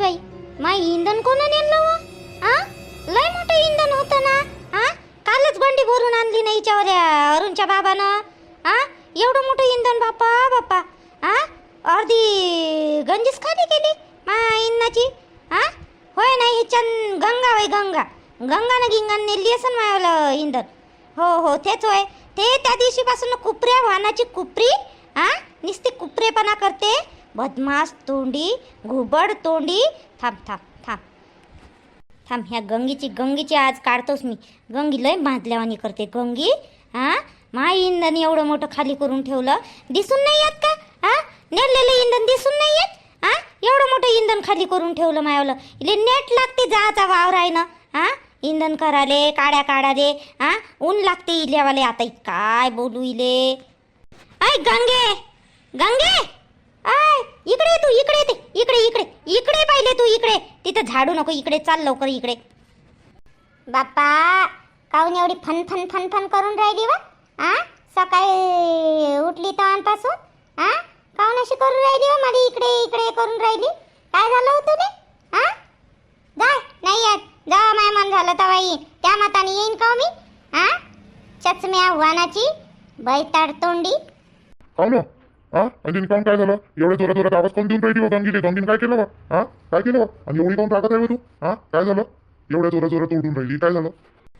बाई माय इंधन कोण नेलं व हो? आ? लय मोठं इंधन होतं ना? आ? कालच गंडी भरून आणली ना हिच्यावर या अरुणच्या बाबानं. आ? एवढं मोठं इंधन बाप्पा बाप्पा आ? अर्धी गंजीच खाली केली मा इंधनाची आ? होय नाही हिच्यान गंगा वय गंगा. गंगानं गिंगानं नेली असं मायवलं इंधन. हो हो तेच होय. ते त्या दिवशीपासून कुपऱ्या वाहनाची कुपरी आ? नुसती कुपरेपणा करते. बदमास तोंडी घुबड तोंडी. थांब थांब थांब. थांब ह्या गंगीची गंगीची आज काढतोच मी. गंगी लय बांधल्यावानी करते. गंगी हा? माय इंधन एवढं मोठं खाली करून ठेवलं. दिसून नाही येत का? हा? नेलेलं इंधन दिसून नाही येत? हा? एवढं मोठं इंधन खाली करून ठेवलं मायावलं. इले नेट लागते जायचा वावर आहे ना? हा? इंधन कराले काड्या काढाले हा? ऊन लागते इल्यावाले. आता काय बोलू इले? ऐ गंगे! गंगे! आय इकडे तू इकडे येते इकडे इकडे इकडे पाहिले तू इकडे. तिथं झाडू नको इकडे चाल लवकर इकडे. बाप्पा काऊन एवढी फन फन फन फन करून राहिली वा? आ? सकाळी उठली तेव्हापासून आ? काऊन अशी करून राहिली वा? मला इकडे इकडे करून राहिली. काय झालं होतं ते आ? जाय नाही येत. जा माय मन झालं तेव्हा येईन. त्या मताने येईन का मी? आ? चचम्या वानाची बैताड तोंडी. काव हा? आणि काम काय झालं? एवढ्या जोरात जोरात आवाज कोण देऊन राहिली हो गंगीले? गंगीन काय केलं बा हा? काय केलं आणि एवढी काऊन रागत आहे तू? हा? काय झालं? एवढ्या जोरात जोरात ओढून राहिली. काय झालं?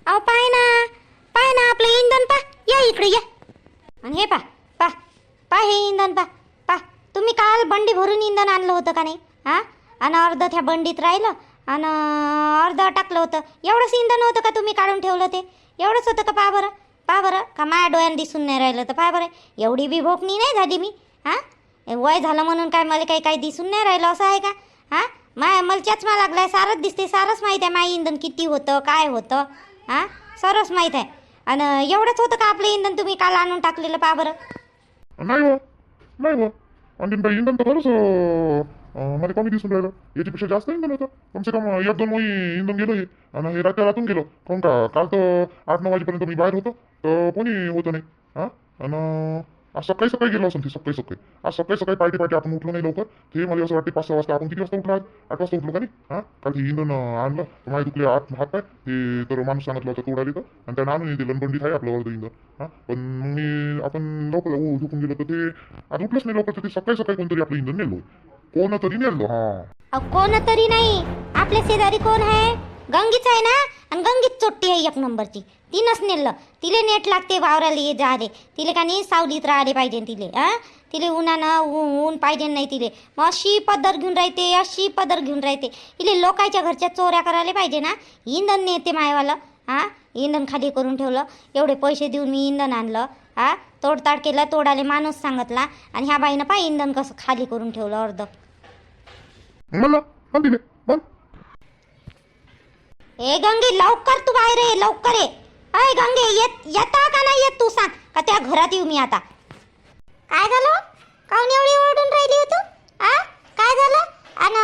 अहो पाय ना. पाय ना आपलं इंधन पा. या इकडे या. आणि हे पा पा. पा हे इंधन पा. पा. तुम्ही काल बंडी भरून इंधन आणलं होतं का नाही? हा? आणि अर्ध त्या बंडीत राहिलं आणि अर्ध टाकलं होतं. एवढंच इंधन होतं का तुम्ही काढून ठेवलं ते? एवढंच होतं का पा बरं? पा बरं का माझ्या डोळ्यानं दिसून नाही राहिलं तर पा बरं एवढी बी भोकणी नाही झाली मी हां? वय झालं म्हणून काय मला काही काही दिसून नाही राहिलं असं आहे का? हां? माय मला चष्मा लागलाय सारंच दिसते सारंच माहीत आहे माझं इंधन किती होतं काय होतं हां? सर्वच माहीत आहे. आणि एवढंच होतं का आपलं इंधन तुम्ही काल आणून टाकलेलं पा बरं? नाही हो नाही हो. आणि इंधन तर खरंच मला कमी दिसून राहिलं. याच्यापेक्षा जास्त इंधन होतं कमसे कम एक दोन मोही इंधन गेलो हे. आणि हे रात्री रातून गेलो. काऊन का? काल तर आठ नऊ वाजेपर्यंत मी बाहेर होतो. तर कोणी होतं नाही. हां? आणि आज सकाळी सकाळी गेलो असेल ते सकाळी सकाळी. आज सकाळी सकाळी पार्टी पार्टी आपण उठलो नाही लवकर. ते मला असं वाटते पाच सहा वाजता आपण किती वाजता उठलो आठ वाजता उठलो का नाही? हां? काल ते इंधन आणलं. तर माझे दुखले आत हात पाय. ते तर माणूस सांगितलं होतं तोडाली तर आणि त्यानं आणून दिलं. बंडीत आहे आपलं अर्ध इंधन. हां? पण मी आपण लवकर उ- झोपून गेलो तर ते आज उठलंच नाही लवकर. तर ते सकाळी सकाळी कोणतरी आपलं इंधन नेलो कोण तरी नेलो. हां. अहो कोण तरी नाही. आपल्या शेजारी कोण आहे? गंगीच आहे ना? आणि गंगीच चोट्टी आहे एक नंबरची. तीनच नेलं. तिले नेट लागते वावराला ये जा रे. तिले का नाही सावलीत राहिले पाहिजे तिले हा? तिले उन्हानं ऊ- ऊन पाहिजे नाही तिले. मग अशी पदर घेऊन राहते अशी पदर घेऊन राहते. इले लोकांच्या घरच्या चोऱ्या करायला पाहिजे ना? इंधन नेते मायवालं हा? इंधन खाली करून ठेवलं. एवढे पैसे देऊन मी इंधन आणलं हा? तोडताड केलं तोडाले माणूस सांगितला आणि ह्या बाईनं पाय इंधन कसं खाली करून ठेवलं अर्ध. मला ए गंगे लवकर तू बाहेर ये लवकर ये. अय गंगे येत येता का नाही येत तू सांग का त्या घरात येऊ मी आता? काय झालं? काऊन एवढी ओरडून राहिली हो तू? आ? काय झालं? अन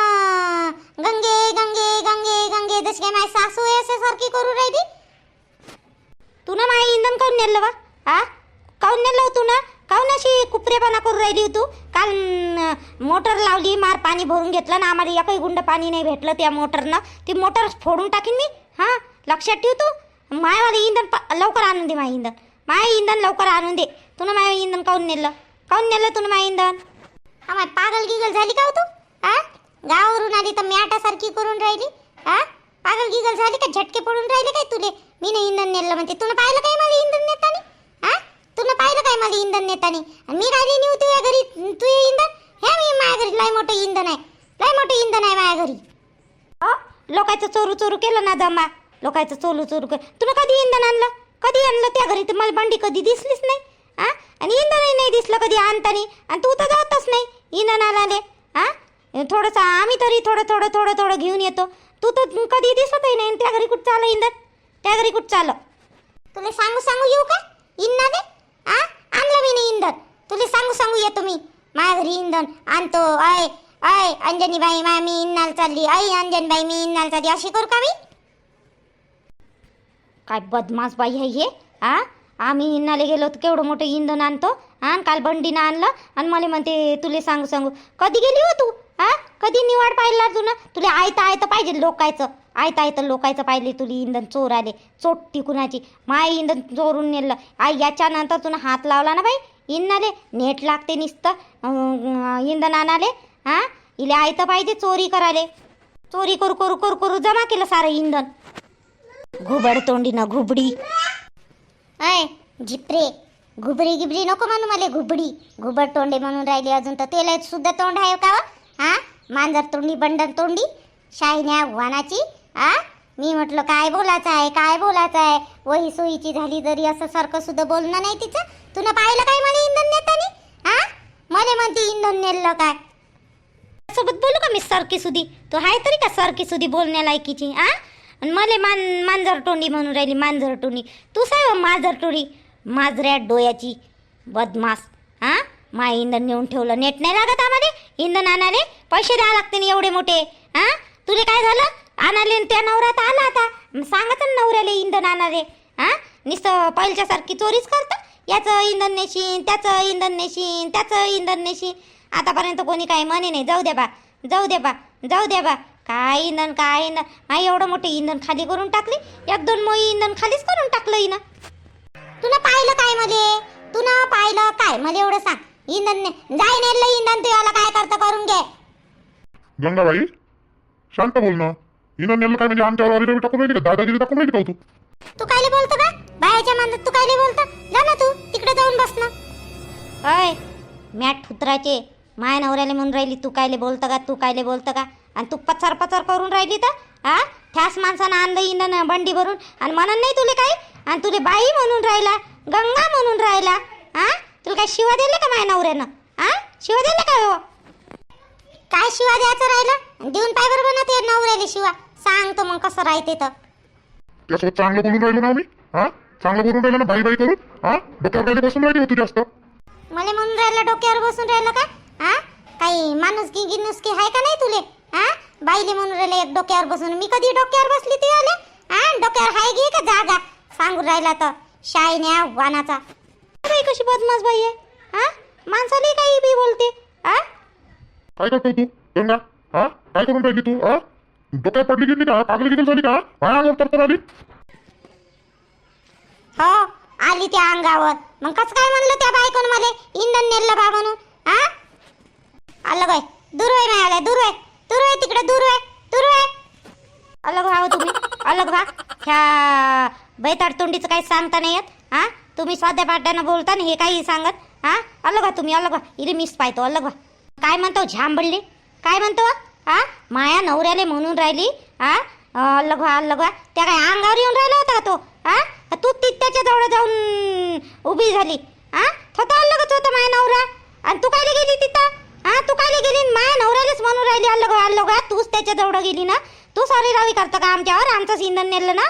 गंगे गंगे गंगे गंगे जशी काय माझी सासू आहे असे सारखी करू राहिली? तू ना माझे इंधन काऊन नेलं वा? आ? काऊन नेलं तू ना? काऊन अशी कुपरेपणा करू राहिली तू? काल मोटर लावली मार पाणी भरून घेतलं ना आम्हाला एकही गुंड पाणी नाही भेटलं त्या मोटरनं. ती मोटर फोडून टाकीन मी? हां? लक्षात ठेव तू. मायवाले इंधन पा- लवकर आणून दे माय इंधन. माय इंधन लवकर आणून दे. तू माय इंधन काऊन नेलं? काऊन नेलं तू माय इंधन? हा माय पागल गिगल झाली का हो तू? हा? गावावरून आली तर मॅटासारखी करून राहिली? हा? पागल गिगल झाली का? झटके पडून राहिले काय तुले? मी नाही इंधन नेलं म्हणते. तुला पाहिलं काय मला इंधन नेतानी? हा? तुला पाहिलं काय मला इंधन नेतानी? आणि मी राहिली नाही तुझ्या घरी. तू इंधन? हे मी माझ्या घरी. लय मोठं इंधन आहे. लय मोठं इंधन आहे माझ्या घरी. लोकांचं चोरू चोरू केलं ना जमा. लोकांचं चोरू चोरू केलं. तुला कधी इंधन आणलं? कधी आणलं त्या घरी? तर मला भांडी कधी दिसलीच नाही. हा आणि इंधनही नाही दिसलं कधी आणतानी. आणि तू तर जातच नाही. इंधन आणाले. हा थोडंसं आम्ही तरी थोडं थोडं थोडं थोडं घेऊन येतो. तू तर कधी दिसतही नाही. आणि त्या घरी कुठं चालं इंधन? त्या घरी कुठं चालं तुला सांगू सांगू येऊ का? इंधन आहे आ? आणलं मी नाही इंधन. तुला सांगू सांगू येतो मी. माझ्या घरी इंधन आणतो. अय अय अंजनी बाई मा मी इन्नाल चालली. आई अंजनी बाई मी इन्नाल चालली. अशी करू का मी? काय बदमाश बाई आहे हे? आ? आम्ही इंधनाला गेलो तर केवढं मोठं इंधन आणतो? आणि काल बंडीनं आणलं आणि मला म्हणते तुले सांगू सांगू. कधी गेली हो तू? हा कधी निवाड पाहिला तू ना तुला आयतं आयतं पाहिजे लोकायचं. आयत आयतं लोकायचं पाहिले तुली इंधन चोर आले. चोट्टी कुणाची? माय इंधन चोरून नेलं. आई याच्यानंतर तुला हात लावला ना बाई? इंधनाले? नेट लागते नुसतं. इंधन आणाले. हा? इले आयतं पाहिजे चोरी कराले चोरी करू करू करू करू जमा केलं सारं इंधन. घुबड तोंडी ना घुबडी. आय झिपरे. घुबडी गिबडी नको म्हणू मला घुबडी. घुबड तोंडे म्हणून राहिली अजून तर त्याला सुद्धा तोंड आहे का हा? मांजर तोंडी बंडर तोंडी? शाहिन्या वानाची? आ? मी म्हटलं काय बोलायचं आहे? काय बोलायचं आहे? वही सोयीची झाली जरी असं सारखं सुद्धा बोलणं नाही तिचं. तुला पाहिलं काय मला इंधन नेतानी? हा मला म्हणते इंधन नेलं काय? सोबत बोलू का मी सरकी सुधी? तो आहे तरी का सरकी सुधी बोलण्या लायकीची आ? आणि मला मान मांजर टोणी म्हणून राहिली मांजर टोणी. तू साय हो, मांजर तोंडी माजऱ्या डोयाची बदमास हा मा इंधन नेऊन ठेवलं. नेट नाही लागत आम्हाला? इंधन आणाले? पैसे द्यावं लागते ना एवढे मोठे हा तुले काय झालं? आणाले त्या नवऱ्यात आला आता. मग सांगत नवऱ्याला इंधन आणाले. हा? नुसतं पहिल्यासारखी चोरीच करतं. याचं इंधन नेशीन त्याचं इंधन नेशीन त्याचं इंधन नेशीन. आतापर्यंत कोणी काही म्हणे नाही जाऊ द्या बा जाऊ द्या बा जाऊ द्या बा. काय इंधन काय इंधन? माई एवढं मोठं इंधन खाली करून टाकली. एक दोन मोई इंधन खालीच करून टाकलं इन तुला पाहिलं काय मले? तुला पाहिलं काय? मला एवढं सांग. इंधन जाय नेलं इंधन तू याला काय करतं करून घे. गंगाबाई शांत बोल ना. हिनं नेलं काय म्हणजे आमच्यावर ऑर्डर टाकून राहिली का? दादागिरी टाकून राहिली का हो तू? तू कायले बोलतो का? बाहेरच्या मानत तू कायले बोलतो? जा ना तू तिकडे जाऊन बस ना. अय मॅट फुत्राचे माय नवऱ्याला म्हणून राहिली तू कायले बोलतं का? तू कायले बोलतं का? आणि तू पचार पचार करून राहिली तर? हा ठ्यास माणसानं आणलं इंधन बंडी भरून आणि म्हणून नाही तुले काही? आणि तुले बाई म्हणून राहिला गंगा म्हणून राहिला हा तुला काय शिवा दिले का माझ्या नवऱ्यानं? हा शिवा दिले का हो? काय शिवा द्यायचं राहिलं? देऊन पाय बरोबर ना ते नवऱ्याला शिवा. सांगतो मग कसं राहते तर. त्यासोबत चांगलं बोलून राहिलो ना आम्ही? हा? चांगलं बोलून राहिलो ना बाई बाई करून? हा? डोक्यावर काय बसून राहिली होती जास्त. मला म्हणून राहिलं डोक्यावर बसून राहिलं का? हा? काही माणूस की गिन्नुस की आहे का नाही तुले? हा? बाईले म्हणून राहिले एक डोक्यावर बसून. मी कधी डोक्यावर बसली ती आले? हा? डोक्यावर हाय घे का जागा सांगून राहिला तर. शायन्या वानाचा. बाई कशी बदमाश बाई आहे? हा? माणसाला काही बी बोलते. हा? काय करतो तू? गंगा हा? काय करून राहिली तू? हा? डोक्यात पडली गेली का? पागली गेली झाली का? काय अंगावर तर आली? हो आली त्या अंगावर. मग कसं काय म्हणलं त्या बायकोन मला? इंधन नेलं बा म्हणून हा? आलं बाय दूर आहे मिळालं दूर आहे दूर आहे तिकडे दूर आहे दूर आहे अलग व्हा तुम्ही अलग व्हा ह्या बैताड तोंडीचं काही सांगता नाही येत हा? तुम्ही स्वाध्या पाट्यानं बोलता ना हे काही सांगत हा? अलग व्हा तुम्ही अलग व्हा इथे मिस पाहतो अलग व्हा काय म्हणतो झांबडली? काय म्हणतो? हा? माया नवऱ्याले म्हणून राहिली हा? अलग व्हा त्या काय अंगावर येऊन राहिला होता तो? आ तू तित्याच्या जवळ जाऊन उभी झाली. आ स्वतः अल्लगच होता माया नवरा. आणि तू कायले गेली तिथं? हा? तू कायले गेली माया नवऱ्यालाच म्हणून राहिली अलग व्हा तूच त्याच्याजवळ गेली ना? तू सॉरी रावी करतो का आमच्यावर? आमचंच इंधन नेलं ना?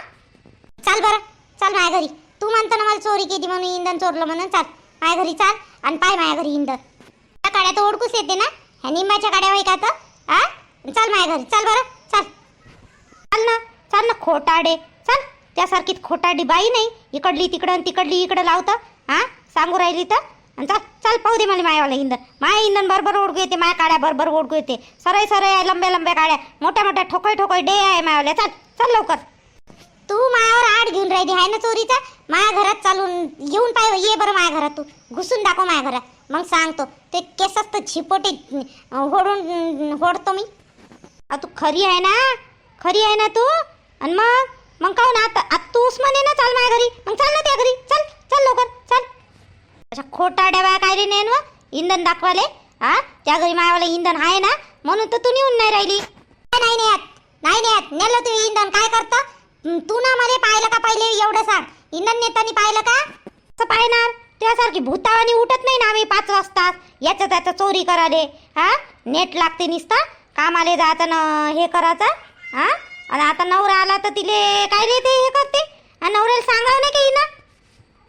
चाल बरं. चाल माझ्या घरी. तू म्हणतो ना मला चोरी केली म्हणून इंधन चोरलं म्हणून. चाल. माझ्या घरी चाल आणि पाय माझ्या घरी इंधन. त्या काड्या तर ओळखूच येते ना? ह्या निंबाच्या काड्या होय का तर चल माझ्या घरी चल बरं चल. चाल ना चल ना खोटाडे. चल त्यासारखी खोटाडी बाई नाही. इकडली तिकडं आणि तिकडली इकडं लावतं. हा? सांगू राहिली तर? आणि चल चल पाहू दे मला मायावाला इंधन. माया इंधन बरोबर ओढकू येते माया काड्या बरोबर ओळखू येते सरळ सरळ आहे लंब्या लंब्या काड्या. मोठ्या मोठ्या ठोकळ ठोकळ डे आहे मायावाल्या. चल चल लवकर. तू मायावर आड घेऊन राहिली आहे ना चोरीचा? माया घरात चालून येऊन पाय ये बरं माया घरात तू. घुसून दाखव माझ्या घरात. मग सांगतो ते केसच तर झिपोटे होडून होडतो मी. आ तू खरी आहे ना? खरी आहे ना तू? आणि मग? मग काहून आता आता तूच म्हणे ना चाल माझ्या घरी. मग चाल ना त्या घरी. चल चल लवकर. चल. अशा खोटाड्या बाया काय रे नेन इंधन दाखवाले. हा त्या घरी मायावाला इंधन आहे ना? म्हणून तर तू नेऊन नाही राहिली. नाही नेत. नाही नेत. नेलं तू इंधन. काय करतं? तू ना मला पाहिलं का पहिले? एवढं सांग. इंधन नेतानी पाहिलं का? कसं पाहणार. त्यासारखी भूतावानी उठत नाही ना आम्ही पाच वाजता. याचं त्याचं चोरी कराले. हा नेट लागते निसता. कामाले जायचं ना हे करायचं हा? आणि आता नवरा आला तर तिले काय रे ते हे करते? आणि नवऱ्याला सांगावं नाही काही ना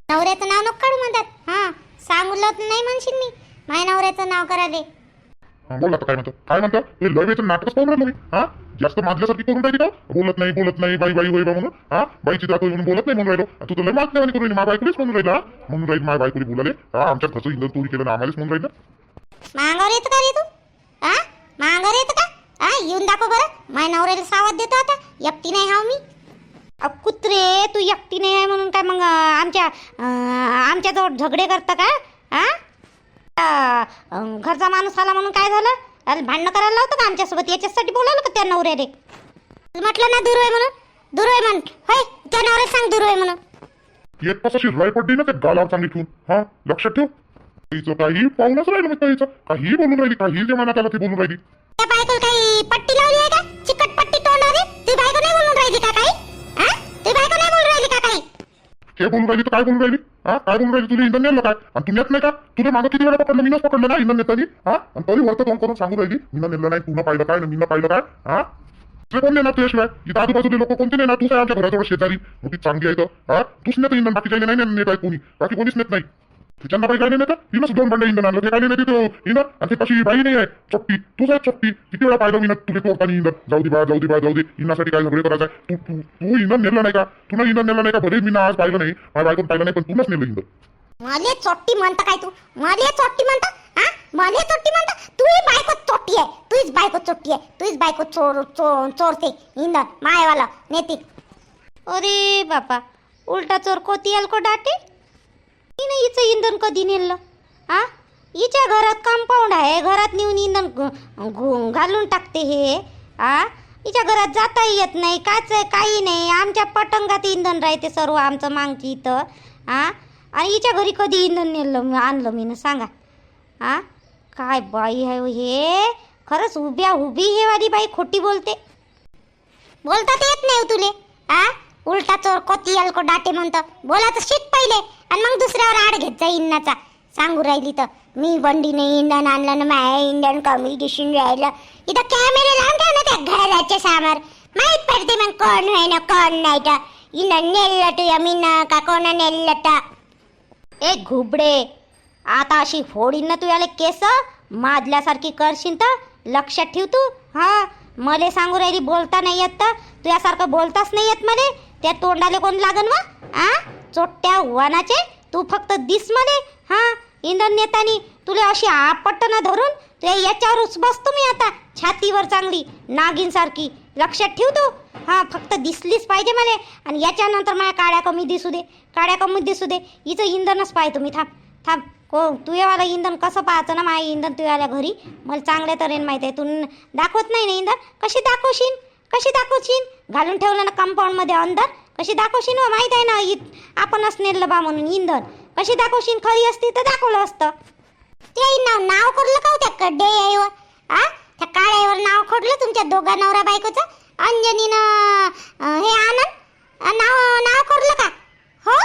नवऱ्याचं नाव नको काढू म्हणतात. हा सांगलं नाही म्हणशील मी. माझ्या नवऱ्याचं नाव कराले हा, बोल आता काय म्हणतो? काय म्हणतो? हे लय वेळचं नाटकच पाहून राहिलो मी. हा? जास्त माजल्यासारखी करून राहिली का? बोलत नाही बोलत नाही बाई बाई होई बा म्हणून. हा? बाईची जातो म्हणून बोलत नाही म्हणून राहिलो. तू तर लय मागण्यावानी करून राहिली माझ्या बायकोलीच म्हणून राहिला? म्हणून राहील माझ्या बायकोली बोलाले हा आमच्या घरचं इंधन चोरी केलं ना आम्हालाच म्हणून राहिलं. मांगावर येतं का रे तू? दाखव बरं. माय नवऱ्याला सावध देतो आता. एकटी नाही हाव मी. अ, कुत्रे तू एकटी नाही आहे म्हणून काय मग आमच्या आमच्याजवळ झगडे करतं का? हा? अं, घरचा माणूस आला म्हणून काय झालं? अरे भांडणं करायला लावतं का आमच्यासोबत? याच्यासाठी बोलावलं का त्या नवऱ्याने म्हटलं ना दूर आहे म्हणून. दूर आहे म्हणून होय त्या नवऱ्याला सांग दूर आहे म्हणून. येत पासाशी राय पडली ना ते गालावर चांगली ठेवून हा लक्षात ठेव. तिचं काही पाहूनच राहिलं मग तिचं काही बोलून राहिली काही जे मनात आलं ती बोलून राहिली. त्या बायकोला काही पट्टी लावली आहे का? चिकट पट्टी तोंडावर ती बायको नाही बोलून राहिली का काही? हा? ती बायको नाही बोलून राहिली का काही? हे बोलून राहिली तर काय बोलून राहिली? हा? काय बोलून राहिली तुला? इंधन नेलं काय? आणि तू नेत नाही का? तुला मागं किती वेळा पकडलं? मीनच पकडलं ना इंधन नेतानी हा? आणि तरी वरतं तोंड करून सांगू राहिली मीनं नेलं नाही तुला पाहिलं काय? मीनं पाहिलं काय? हा? दुसरे कोण नेणार तुझ्याशिवाय इथं आजूबाजूले लोक कोणते नेणार? तू काय आमच्या घराजवळ शेजारी? मग ती चांगली आहे तर. हा? तूच नेत इंधन बाकीच्या नाही नेत आहे कोणी. बाकी कोणीच नेत नाही. तिच्या बाई काय नाही नेत तिनंच दोन बंडे इंधन आणलं. ते काय नाही नेते तो इंधन आणि ते कशी बाई नाही आहे. चट्टी तूच आहे चट्टी किती वेळा पाहिलं मी तुला तोडताना इंधन जाऊ दे बा जाऊ दे बा जाऊ दे. इंधनासाठी काय झगडे करायचं आहे? तू तू तू इंधन नेलं नाही का? तुला इंधन नेलं नाही का? भले मी आज पाहिलं नाही. माझ्या बायकोन पाहिलं नाही पण तुलाच नेलं इंधन मले चोट्टी म्हणता काय तू? मले चोट्टी म्हणता? हा? मले चोट्टी म्हणता? तूही बायको चोट्टी आहे. तुझीच बायको चोट्टी आहे. तुझीच बायको चोर चोर चोरते. इंधन मायवाला. नेते. अरे बापा. उलटा चोर कोती को डाटे? हिनं हिचं इंधन कधी नेलं? आ? हिच्या घरात कंपाऊंड आहे घरात नेऊन इंधन घालून टाकते हे. आ? हिच्या घरात जाता येत नाही काच आहे काही नाही. आमच्या पटंगात इंधन राहते सर्व आमचं मागची इथं. आ? आणि हिच्या घरी कधी इंधन नेलं आणलं मी ना सांगा. आ? काय बाई आहे हो हे खरंच उभ्या उभी हे वाली बाई खोटी बोलते. बोलतात येत नाही हो तुले. आ? उलटा चोर कोती अलको डाटे म्हणतं. बोलायचं शिक पहिले. आणि मग दुसऱ्यावर आड घेत जा सांगू राहिली तर. मी बंडीने इंधन आणलं ना माय इंधन कमी राहिलं. इथं कॅमेरे लावून ठेव ना त्या घराच्या समोर. माहीत पडते मग कोण आहे ना कोण नाही तर. इंधन नेलं तू यमीन का कोण नेलं तर ए घुबडे. आता अशी फोडीन ना तू याले केस? माजल्यासारखी करशील तर. लक्षात ठेव तू. हा? मले सांगू राहिली बोलता नाही येत तर. तू यासारखं बोलताच नाही येत मले. त्या तोंडाले कोण लागन वा आ? चोट्ट्या वानाचे तू फक्त दिस मले हा? इंधन नेतानी तुला अशी आपट्ट ना धरून तुला याच्यावरच बसतो मी आता छातीवर चांगली नागिन सारखी. लक्षात ठेव तू. हा फक्त दिसलीच पाहिजे मला. आणि याच्यानंतर माझ्या काड्या कमी दिसू दे. काड्या कमी दिसू दे. हिचं इंधनच पाहिजे तुम्ही थांब थांब. को तुझ्यावाला इंधन कसं पाहायचं ना? माझ्या इंधन तुझ्याला घरी. मला चांगल्या तऱ्हेने माहीत आहे. तू दाखवत नाही ना इंधन? कशी दाखवशील कशी दाखवशील घालून ठेवलं ना कंपाऊंडमध्ये अंदर. कशी दाखवशील हो माहीत आहे ना इ- आपणच नेलं बा म्हणून इंधन. कशी दाखवशील खरी असती तर दाखवलं असतं. ते नाव नाव करलं का हो त्या कडे याईवर आ? त्या काळ्यावर नाव खोडलं तुमच्या दोघा नवरा बायकोचं? अंजनीनं हे आनंद? नाव नाव करलं का? हो?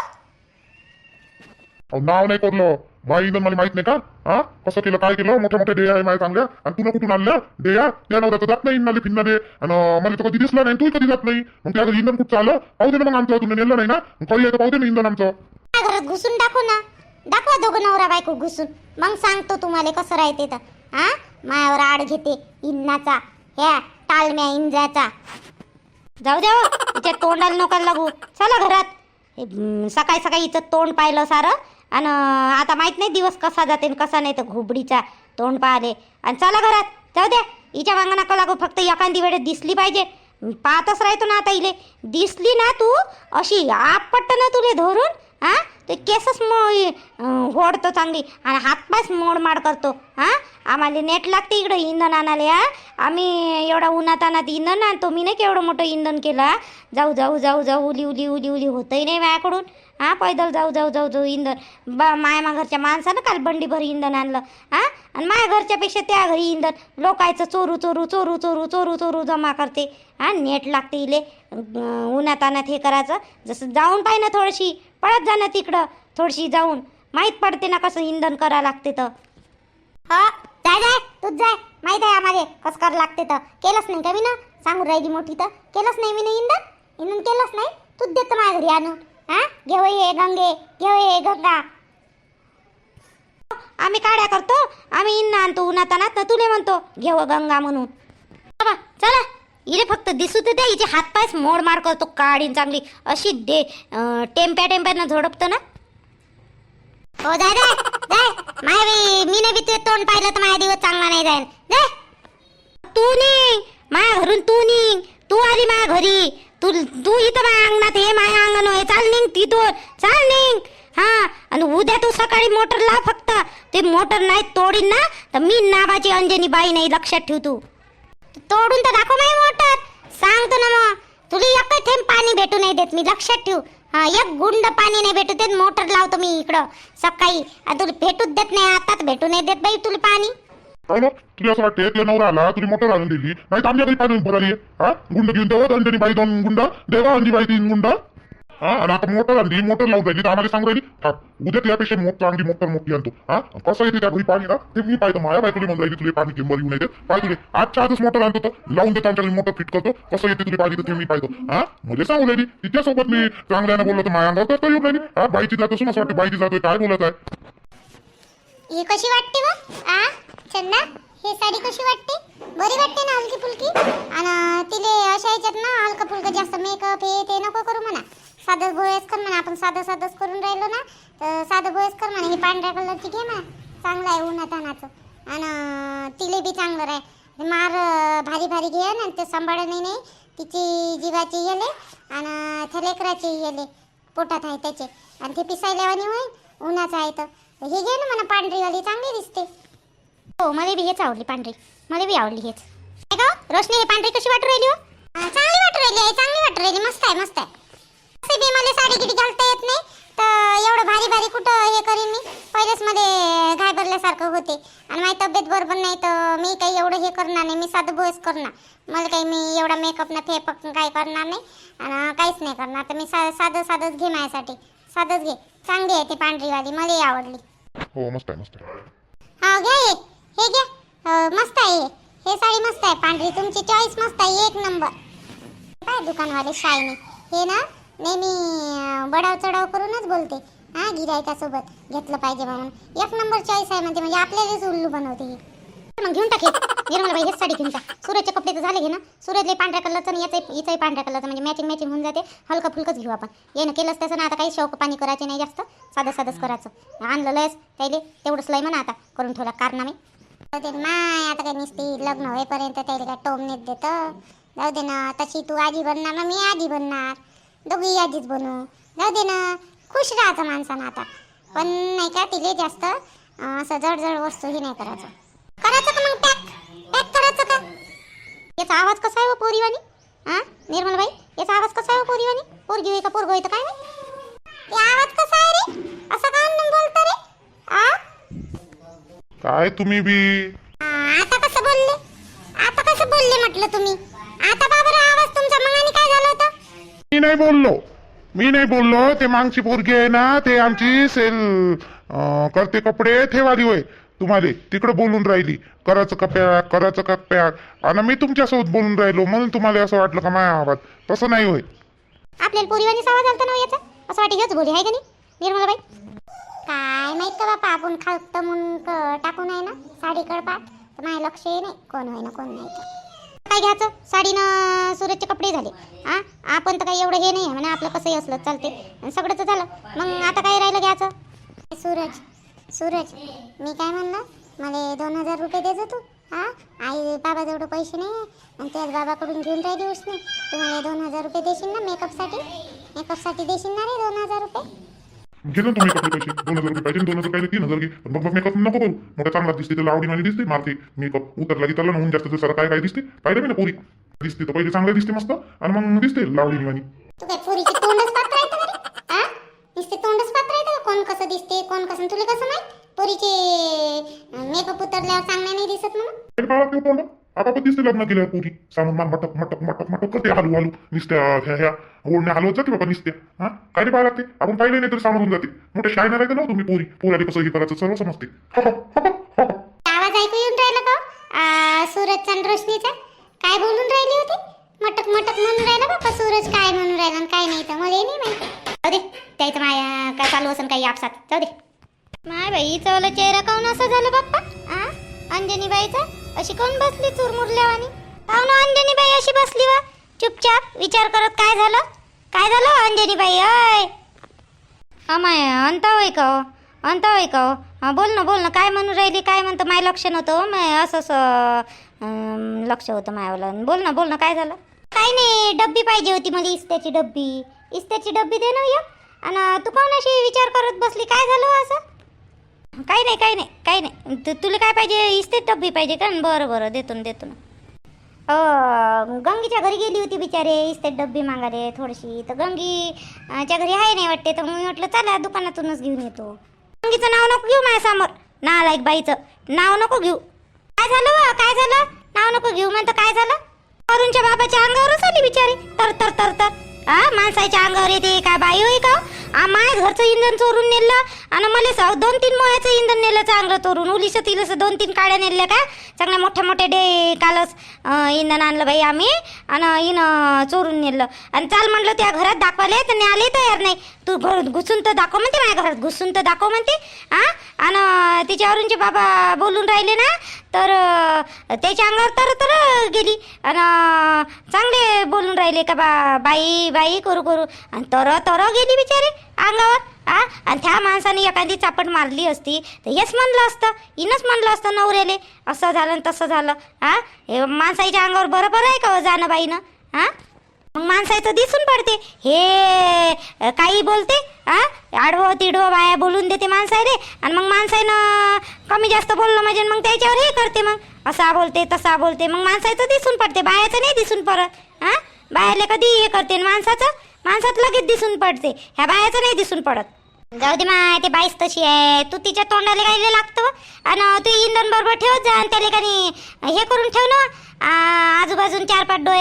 नाव नाही करलं. बाई इंधन मला माहीत नाही का? हा? कसं केलं काय केलं? मोठ्या मोठ्या डेया आहे माझ्या चांगल्या. आणि तुला कुठून आणल्या? डेया? त्या नवऱ्याचं जात नाही इंधनाले फिरणारे आणि मला तर कधी दिसला नाही तू कधी जात नाही. मग त्या इंधन कुठं आलं पाहू दे ना मग आमचं तुम्ही नेलं नाही ना? कधी खरी पाहू दे ना इंधन आमचं. माझ्या घरात घुसून दाखव ना. दाखवा दोघं नवरा बायको घुसून. मग सांगतो तुम्हाला कसं राहते तर. हा? मायावर आड घेते इन्नाचा ह्या टाळम्या इंजाचा. जाऊ द्या हो, हिच्या तोंडाला नोकर लागू. चला घरात. हे, हम्म, सकाळी सकाळी हिचं तोंड पाहिलं सारं. आणि आता माहीत नाही दिवस कसा जाते आणि कसा नाही तर घुबडीचा तोंड पाहिले आणि चला घरात जाऊ द्या. हिच्या वांगा नका लागू फक्त एखादी वेळेस दिसली पाहिजे. पाहतच राहतो ना आता इले. दिसली ना तू अशी आपट ना तुले धरून हा? ते केसच मग होडतो चांगली. आणि हातपायच मोडमाड करतो हा? आम्हाला नेट लागते इकडं इंधन आणाले हा? आम्ही एवढा उन्हात आणत इंधन आणतो. मी नाही केवढं मोठं इंधन केलं जाऊ जाऊ जाऊ जाऊ उली उली उली उली होतही नाही माझ्याकडून. हा पैदल जाऊ जाऊ जाऊ जाऊ इंधन. बा माया घरच्या माणसानं काल बंडीभर इंधन आणलं हा? आणि माया घरच्यापेक्षा त्या घरी इंधन लोकायचं चोरू चोरू चोरू चोरू चोरू चोरू जमा करते. हा नेट लागते इले. उन्हातानात उन्हात आणत हे करायचं. जसं जाऊन पाहिजे ना थोडीशी पळत जा ना तिकडं थोडीशी जाऊन. माहीत पडते ना कसं इंधन करा लागते तर. हा जाय जाय तूच जाय. माहीत आहे आम्हाला कसं करावं लागते तर. केलंच नाही का मी ना? सांगून राहिली मोठी तर. केलंच नाही मी ना इंधन? इंधन केलंच नाही? तूच देतं माझ्या घरी आणून. हा? घेऊ ये गंगे घेऊ ये गंगा. आम्ही काड्या करतो आम्ही इंधन आणतो उन्हात तर ना तुले म्हणतो घेऊ गंगा म्हणून. बाबा चला. इले फक्त दिसू तर द्या हिचे हातपायच मोड मार करतो काढीन चांगली. अशी डे टेम्प्या टेम्प्यानं झोडपतो ना? हो जाय जाय जाय. माय मी नाही तुझे तोंड पाहिलं तर माझ्या दिवस चांगला नाही जाईल जाय. तू नाही माझ्या घरून तू निघ. तू आली माझ्या घरी. तू तू इथं माझ्या अंगणात हे माझ्या अंगण आहे चाल निघ तिथून चाल निघ हा आणि उद्या तू सकाळी मोटर लाव फक्त ते मोटर नाही तोडीन ना तर मी नावाची अंजनी बाई नाही लक्षात ठेव तू तोडून तर दाखव माझी मोटर सांगतो ना मग तुला एक थेंब पाणी भेटू नाही देत मी लक्षात ठेव हा एक गुंड पाणी नाही भेटू देत मोटर लावतो मी इकडं सकाळी आणि तुला भेटूच देत नाही आताच भेटू नाही देत बाई तुला पाणी काय ना तुला असं वाटते तुला नवरा आला तुझी मोटर आणून दिली. नाही तर आमच्या घरी पाणी भराली हा? गुंड घेऊन देवा अंजनी बाई दोन गुंड देवा आणि बाई तीन गुंड. हा? आणि आता मोटर आणली मोटर लावून राहिली आम्हाला सांगू राहिली हा उद्या त्यापेक्षा मोठ चांगली मोटर मोठी आणतो. हा? कसं येते त्या घरी पाणी ना? ते मी पाहिजे माझ्या बायकोली म्हणून राहिली तुला पाणी किंमत येऊन येते. पाय तुले आजच्या आजच मोटर आणतो तर लावून देतो आमच्या मोटर फिट करतो. कसं येते तुला पाणी ते मी पाहिजे हा? मुले सांगू राहिली तिच्यासोबत मी चांगल्यानं बोललो तर माझ्या अंगावर तर येऊन राहिली. हा? बाईची जात असून असं वाटतं बाईची जातोय काय बोलत आहे? ही कशी वाटते मग? आ? चंदा ही साडी कशी वाटते? बरी वाटते ना हलकी फुलकी आणि तिले अशा ह्याच्यात ना हलकं फुलकं जास्त मेकअप हे ते नको करू म्हणा. साधं भोळेच कर म्हणा आपण साधं साधंच करून राहिलो ना तर साधं भोळेच कर म्हणा ही पांढऱ्या कलरची घे म्हणा चांगलं आहे उन्हातानाचं. आणि तिले बी चांगलं राह मार भारी भारी घे ना ते सांभाळ नाही तिची जीवाची येले आणि त्या लेकराची येले पोटात आहे त्याचे. आणि ते पिसायल्यावानी होईल उन्हाचं आहे तर. हे घे ना म्हणा पांढरीवाली चांगली दिसते. हो मला बी हेच आवडली पांढरी. मला बी आवडली हेच. काय का रोशनी हे पांढरी कशी वाटू राहिली हो? चांगली वाटू राहिली आहे चांगली वाटू राहिली. मस्त आहे मस्त आहे. बी मला साडी गिडी घालता येत नाही. तर एवढं भारी भारी कुठं हे करीन मी? पहिलेच मध्ये घाबरल्यासारखं होते. आणि माझी तब्येत बरोबर नाही तर मी काही एवढं हे करणार नाही. मी साधं बोस करणार. मला काही मी एवढा मेकअप ना फेपक काही करणार नाही. आणि काहीच नाही करणार. तर मी सा साधं साधंच घे माझ्यासाठी. साधंच घे. चांगली आहे ती पांढरीवाली. मलाही आवडली. हो मस्त आहे मस्त आहे. हा घ्या हे. हे घ्या. मस्त आहे हे. हे साडी मस्त आहे पांढरी. तुमची चॉईस मस्त आहे. एक नंबर काय दुकानवाले शायनी हे ना नेहमी मी बडाव चढाव करूनच बोलते. हा गिरायकासोबत घेतलं पाहिजे म्हणून. एक नंबर चॉईस आहे म्हणते म्हणजे, म्हणजे आपल्यालाच उल्लू बनवते मग घेऊन टाक निर्मला बाई हेच साडी घेऊन टाक सूरजचे कपडे तर झाले घे ना. सूरजले पांढऱ्या कलरचं आणि याचं हिचंही पांढऱ्या कलरचं म्हणजे मॅचिंग मॅचिंग होऊन जाते. हलका फुलकंच घेऊ आपण. येणं केलंच त्याचं ना आता काही शौक पाणी करायचे नाही जास्त. साधं साधंच करायचं. आणलं लयच. त्याले तेवढंच लय म्हणा आता. करून ठेवलं कारनामे. जाऊ दे माय आता काय निसती लग्न होईपर्यंत त्याला काय टोम नेत देतं. जाऊ दे ना तशी तू आजी बनणार ना मी आजी बनणार. दोघी आजीच बनू. जाऊ दे ना. खुश राहायचं माणसानं आता. पण नाही का तिले जास्त असं जड वस्तू ही नाही करायचं. करायचं का मग पॅक? पॅक करायचं का? याचा आवाज कसा आहे हो पोरीवानी? हा निर्मल बाई याचा आवाज कसा आहे हो पोरीवानी? पोरगी होई का पोरग होई तर काय? ते आवाज कसा आहे रे? असं का बोलतो रे? आ काय तुम्ही बी? आता कसं बोलले? आता कसं बोलले म्हटलं तुम्ही? आता बाबर आवाज तुमचा मग आणि काय झालं होतं मी नाही बोललो. मी नाही बोललो ते मागची पोरगी आहे ना ते आमची सेल अं, करते कपडे ठेवाली होय. तुम्हाला तिकडं बोलून राहिली. कराचं कप्या कराचं करायचं आणि मी तुमच्यासोबत बोलून राहिलो. म्हणून तुम्हाला असं वाटलं का माझ्या आवाज? तसं नाही होय. आपल्याला पोरीवानी आवाज आलता ना हो याचा? असं वाटे हेच बोली आहे का नाही? निर्मला बाई काय माहीत का बापा आपण खालत म्हणून क- टाकून आहे ना? साडी पाठ. तर माझ्या लक्ष नाही. कोण होय ना कोण नाही काय घ्यायचं? साडीनं सूरजचे कपडे झाले. हा? आपण तर काही एवढं हे नाही आहे. म्हणा आपलं कसंही असलं चालते आणि सगळं तर झालं. मग आता काय राहिलं घ्यायचं? सूरज सूरज मी काय म्हणलं? मला दोन हजार रुपये द्यायचं तू. हा? आई बाबाजवळ पैसे नाही आहे आणि त्याच बाबाकडून घेऊन राहिली उसने. तू मला दोन हजार रुपये देशील ना मेकअपसाठी मेकअपसाठी देशील ना रे दोन हजार रुपये? घे ना तुम्ही कपडे पैसे दोन हजार रुपये पाहिजे दोन हजार पाहिजे तीन हजार घे. पण मग मेकअप नको करू. मोठा चांगला दिसते त्याला आवडी माझी दिसते मारते. मेकअप उतरला की त्याला होऊन जास्त सर काय काय दिसते पाहिजे मी ना पोरी. दिसते तर पहिले चांगलं दिसते मस्त. आणि मग दिसते लावडी वाणी तू काय पुरीची तोंडच पात्र आहे का रे नुसते तोंडच पात्र आहे का? कोण कसं दिसते कोण कसं? तुला कसं माहीत? पुरीचे मेकअप उतरल्यावर चांगलं नाही दिसत म्हणून. काय पाळा ते दिसते लग्न केल्यावर पोरी. सामान मान मटक मटक मटक मटक करते हलू हलू निसत्या ह्या ह्या. ओढण्या हलवत जाते बाबा निसत्या. हा? काय पाहा लागते आपण पाहिले नाही तरी सामोरून जाते. मोठे शायनर आहे ना तुम्ही पोरी. पोराले कसं हे करायचं सर्व समजते. हो, हो, हो, हो, हो. आवाज ऐकू येऊन राहिला का आ, सूरजचा आणि रोशनीचा? काय बोलून राहिली होती? मटक मटक म्हणून राहिला बाबा सूरज काय म्हणून राहिला काय नाही तर मला हे नाही माहिती. जाऊ दे त्याचं माया काय चालू असेल काही आपसात. जाऊ दे. माय बाई चवला चेहरा काऊन असं झालं बाप्पा? आ? अंजनी बाईचा अशी कोण बसली चुरमुरल्यावानी काऊन अंजनी बाई अशी बसली वा? चुपचाप विचार करत काय झालं? काय झालं अंजनी बाई अय अमाय अंत होय का हो? अंत होय का हो? बोल ना बोल ना काय म्हणून राहिली? काय म्हणतं? माय लक्ष नव्हतं हो, माय असं असं. लक्ष होतं मायावलं. बोल ना बोल ना काय झालं? काय नाही डब्बी पाहिजे होती मला इस्त्याची डब्बी. इस्त्याची डब्बी दे ना या. आणि तू कोण अशी विचार करत बसली. काय झालं हो असं? काही नाही काही नाही काही नाही. तु- तुला काय पाहिजे? इस्तेच डब्बी पाहिजे का? बरं बरं. देतो ना देतो ना. हो गंगीच्या घरी गेली होती बिचारे इस्ते डब्बी मागाले थोडीशी. तर गंगीच्या घरी आहे नाही वाटते. तर मी म्हटलं चला दुकानातूनच घेऊन येतो. गंगीचं नाव नको घेऊ माझ्यासमोर नालायक बाईचं. नाव नको घेऊ. काय झालं काय झालं? नाव नको घेऊ. म्हणतं काय झालं? अरुणच्या बाबाच्या अंगावरच आली बिचारी. तर तर तर तर. आ माणसाच्या अंगावर येते काय बाई होई का? आ माय घरचं इंधन चोरून नेलं आणि मला स- दोन तीन मोह्याचं इंधन नेलं चांगलं चोरून उलीचं तिलस दोन तीन काड्या नेल्या का? चांगल्या मोठ्या मोठ्या डे कालच इंधन आणलं बाई आम्ही आणि इनं चोरून नेलं. आणि चाल म्हणलं त्या घरात दाखवायला तर आले तयार नाही. तू घर घुसून तर दाखव म्हणते माझ्या घरात घुसून तर दाखव म्हणते. हा आणि तिच्या अरुणचे बाबा बोलून राहिले ना तर त्याच्या अंगावर तर तर गेली. आणि चांगले बोलून राहिले का बा बाई बाई करू करू. आणि तर तर गेली बिचारी अंगावर आ? आणि त्या माणसाने एखादी चापट मारली असती तर हेच म्हणलं असतं. इनच म्हणलं असतं नवऱ्याले. असं झालं आणि तसं झालं. हा हे माणसाच्या अंगावर बरोबर आहे का हो जाणं बाईनं हा मग माणसाचं दिसून पडते. हे काही बोलते हा आडवं तिडवं बाया बोलून देते माणसायले आणि मग माणसानं कमी जास्त बोललं म्हणजे मग त्याच्यावर हे करते मग. असा बोलते तसा बोलते. मग माणसाचं दिसून पडते. बायाचं नाही दिसून पडत. हा बायाला कधी हे करते आणि माणसाचं? माणसात लगेच दिसून पडते. ह्या बायाचं नाही दिसून पडत. जाऊ दे माय ते बाईस तशी आहे. तू तिच्या तोंडाला काय लागतं आणि तू इंधन बरोबर ठेवत जा आणि त्याला काही हे करून ठेव ना. आजूबाजून चार पाच डोळे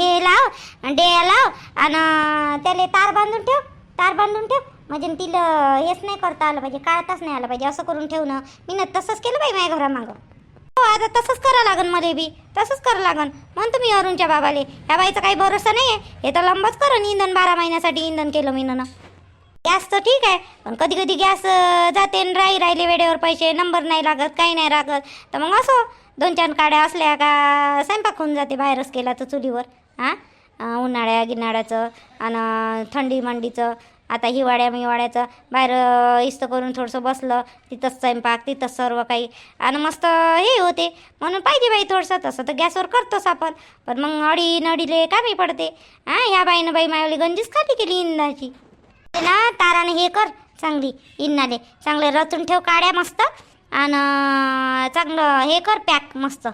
हे लाव डे लाव आणि त्याला तार बांधून ठेव. तार बांधून ठेव. म्हणजे तिला हेच नाही करता आलं पाहिजे काढताच नाही आलं पाहिजे. असं करून ठेव ना. मी न तसंच केलं बाई माझ्या घरामागं. हो आता तसंच करा लागन मला बी. तसंच करा लागन. म्हणतो मी अरुणच्या बाबाले ह्या बाईचा काही भरोसा नाही आहे हे तर लंबच करण इंधन बारा महिन्यासाठी इंधन केलं मी ना गॅस तर ठीक आहे पण कधी कधी गॅस जाते न राही राहिले वेळेवर पैसे नंबर नाही लागत काही नाही लागत. तर मग असो दोन चार काड्या असल्या का स्वयंपाक होऊन जाते बाहेरच केला तर चुलीवर हां? उन्हाळ्या गिन्हाळ्याचं आणि थंडी मंडीचं आता हिवाळ्या मिवाळ्याचं बाहेर इस्त करून थोडंसं बसलं तिथंच स्वयंपाक तिथंच सर्व काही. आणि मस्त हे होते. म्हणून पाहिजे बाई थोडंसं तसं तर गॅसवर करतोच आपण. पण मग अडी नडीले कामी पडते. हां ह्या बाईनं बाई मायावली गंजीच खाली केली इंदाची. ना ताराने हे कर चांगली इंदाने चांगले रचून ठेव काड्या मस्त. आणि चांगलं हे कर पॅक मस्त.